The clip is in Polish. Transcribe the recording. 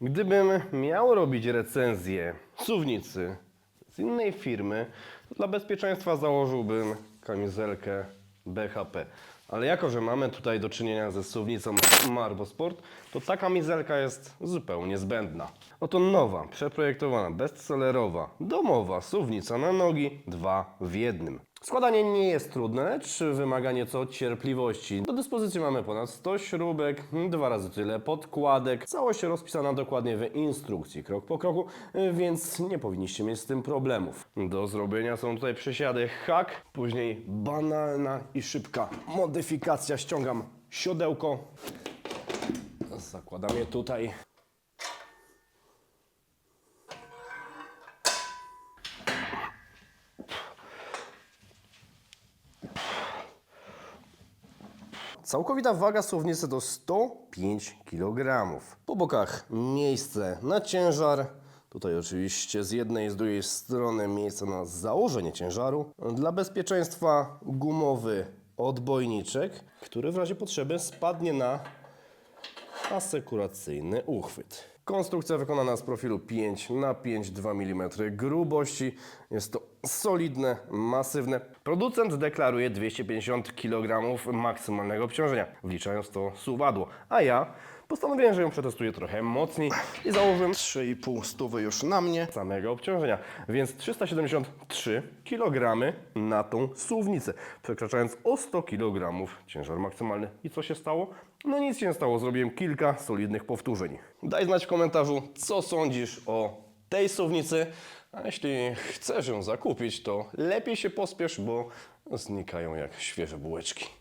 Gdybym miał robić recenzję suwnicy z innej firmy, to dla bezpieczeństwa założyłbym kamizelkę BHP. Ale jako, że mamy tutaj do czynienia ze suwnicą Marbo Sport, to ta kamizelka jest zupełnie zbędna. Oto nowa, przeprojektowana, bestsellerowa, domowa suwnica na nogi, dwa w jednym. Składanie nie jest trudne, lecz wymaga nieco cierpliwości. Do dyspozycji mamy ponad 100 śrubek, dwa razy tyle podkładek. Całość rozpisana dokładnie w instrukcji, krok po kroku, więc nie powinniście mieć z tym problemów. Do zrobienia są tutaj przesiady hak, później banalna i szybka modyfikacja. Ściągam siodełko, zakładam je tutaj. Całkowita waga suwnicy to 105 kg. Po bokach miejsce na ciężar. Tutaj oczywiście z jednej i z drugiej strony miejsce na założenie ciężaru. Dla bezpieczeństwa gumowy odbojniczek, który w razie potrzeby spadnie na asekuracyjny uchwyt. Konstrukcja wykonana z profilu 5 na 5 2 mm grubości. Jest to solidne, masywne. Producent deklaruje 250 kg maksymalnego obciążenia, wliczając to suwadło. A ja postanowiłem, że ją przetestuję trochę mocniej i założyłem 3,5 stówy już na mnie samego obciążenia, więc 373 kg na tą suwnicę, przekraczając o 100 kg ciężar maksymalny. I co się stało? No nic się nie stało, zrobiłem kilka solidnych powtórzeń. Daj znać w komentarzu, co sądzisz o tej suwnicy. A jeśli chcesz ją zakupić, to lepiej się pospiesz, bo znikają jak świeże bułeczki.